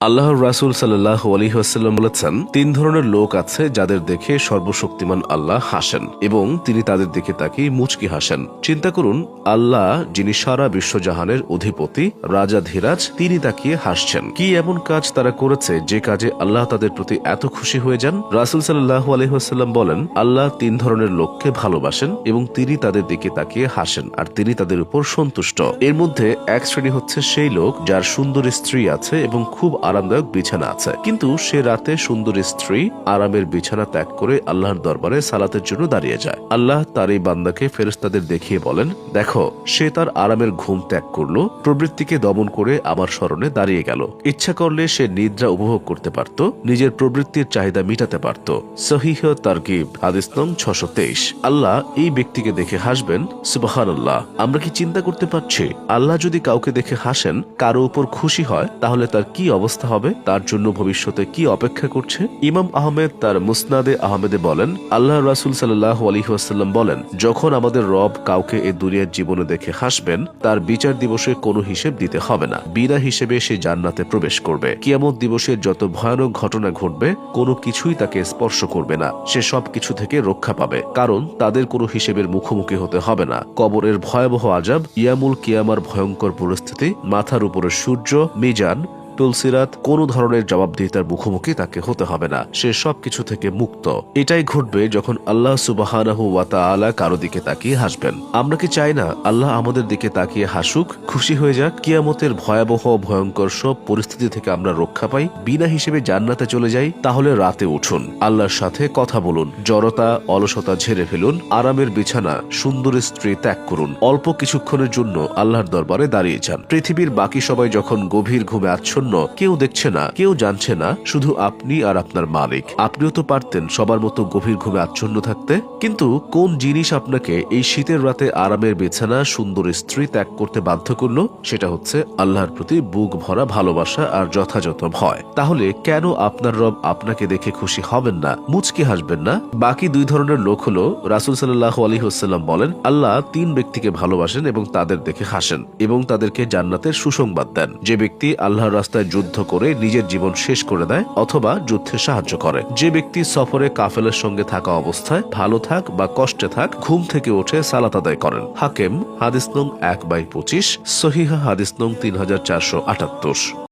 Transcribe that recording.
আল্লাহ রাসুল সাল্লাহ আলহিহাস্লাম বলেছেন, তিন ধরনের লোক আছে যাদের দেখে সর্বশক্তিমান আল্লাহ হাসেন এবং তিনি তাদের দিকে তাকিয়ে মুচকি হাসেন। চিন্তা করুন, আল্লাহ যিনি সারা বিশ্বজাহানের অধিপতি, রাজা ধীরাজ, তিনি তাকিয়ে হাসছেন। কি এমন কাজ তারা করেছে যে কাজে আল্লাহ তাদের প্রতি এত খুশি হয়ে যান? রাসুল সাল্লাহ আলহিহাস্লাম বলেন, আল্লাহ তিন ধরনের লোককে ভালোবাসেন এবং তিনি তাদের দিকে তাকিয়ে হাসেন আর তিনি তাদের উপর সন্তুষ্ট। এর মধ্যে এক শ্রেণি হচ্ছে সেই লোক যার সুন্দর স্ত্রী আছে এবং খুব আরামদায়ক বিছানা আছে। কিন্তু সে রাতে সুন্দর স্ত্রী আরামের বিছানা ত্যাগ করে আল্লাহর দরবারে সালাতের জন্য দাঁড়িয়ে যায়। আল্লাহ তার এই বান্দাকে ফেরেস্তাদের দেখিয়ে বলেন, দেখো, সে তার আরামের ঘুম ত্যাগ করল, প্রবৃত্তিকে দমন করে আমার স্মরণে দাঁড়িয়ে গেল। ইচ্ছা করলে সে নিদ্রা উপভোগ করতে পারত, নিজের প্রবৃত্তির চাহিদা মিটাতে পারত। সহিহ তারগিব, হাদিস নং ছশো তেইশ। আল্লাহ এই ব্যক্তিকে দেখে হাসবেন সুবাহান আল্লাহ আমরা কি চিন্তা করতে পারছি? আল্লাহ যদি কাউকে দেখে হাসেন, কারও উপর খুশি হয়, তাহলে তার কি অবস্থা? হবে, তার জন্য ভবিষ্যতে কি অপেক্ষা করছে? ইমাম আহমেদ তার মুসনাদে আহমেদে বলেন আল্লাহ রাসুল সাল্লাহ আলহিহাস্লাম বলেন, যখন আমাদের রব কাউকে এ দুনিয়ার জীবনে দেখে হাসবেন, তার বিচার দিবসে কোনো হিসেব দিতে হবে না। বিনা হিসেবে সে জান্নাতে প্রবেশ করবে। কিয়ামত দিবসের যত ভয়ানক ঘটনা ঘটবে, কোনো কিছুই তাকে স্পর্শ করবে না। সে সব কিছু থেকে রক্ষা পাবে। কারণ তাদের কোনো হিসেবের মুখোমুখি হতে হবে না। কবরের ভয়াবহ আজাব ইয়ামুল কিয়ামার ভয়ঙ্কর পরিস্থিতি, মাথার উপরে সূর্য, মিজান তুলসিরাত কোনো ধরনের জবাবদিহিতার মুখোমুখি তাকে হতে হবে না। সে সবকিছু থেকে মুক্ত। এটাই ঘটবে যখন আল্লাহ সুবাহানাহু ওয়াতা আলা কারও দিকে তাকিয়ে হাসবেন। আমরা কি চাই না আল্লাহ আমাদের দিকে তাকিয়ে হাসুক? খুশি হয়ে যাক, কিয়ামতের ভয়াবহ, ভয়ঙ্কর সব পরিস্থিতি থেকে আমরা রক্ষা পাই, বিনা হিসেবে জান্নাতে চলে যাই, তাহলে রাতে উঠুন। আল্লাহর সাথে কথা বলুন, জড়তা, অলসতা ঝেড়ে ফেলুন, আরামের বিছানা, সুন্দর স্ত্রী ত্যাগ করুন। অল্প কিছুক্ষণের জন্য আল্লাহর দরবারে দাঁড়িয়ে যান। পৃথিবীর বাকি সবাই যখন গভীর ঘুমে আচ্ছন্ন কেউ দেখছে না, কেউ জানছে না, শুধু আপনি আর আপনার মালিক। আপনিও তো পারতেন সবার মতো গভীর ঘুমে আচ্ছন্ন থাকতে। কিন্তু কোন জিনিস আপনাকে এই শীতের রাতে আরামের বিছানা, সুন্দর স্ত্রী ত্যাগ করতে বাধ্য করল? সেটা হচ্ছে আল্লাহর প্রতি বুক ভরা ভালোবাসা আর যথাযথ ভয়। তাহলে কেন আপনার রব আপনাকে দেখে খুশি হবেন না, মুচকি হাসবেন না? বাকি দুই ধরনের লোক হলো রাসুল সাল্লাহ আলী হোসাল্লাম বলেন, আল্লাহ তিন ব্যক্তিকে ভালোবাসেন এবং তাদের দেখে হাসেন এবং তাদেরকে জান্নাতের সুসংবাদ দেন। যে ব্যক্তি আল্লাহর রাস্তায় যুদ্ধ করে নিজের জীবন শেষ করে দেয় অথবা যুদ্ধে সাহায্য করে। যে ব্যক্তি সফরে কাফেলের সঙ্গে থাকা অবস্থায় ভালো থাক বা কষ্টে থাক, ঘুম থেকে উঠে সালাত আদায় করেন। হাকেম, হাদিস নং এক বাই পঁচিশ, সহিহা হাদিস নং তিন হাজার চারশো আটাত্তর।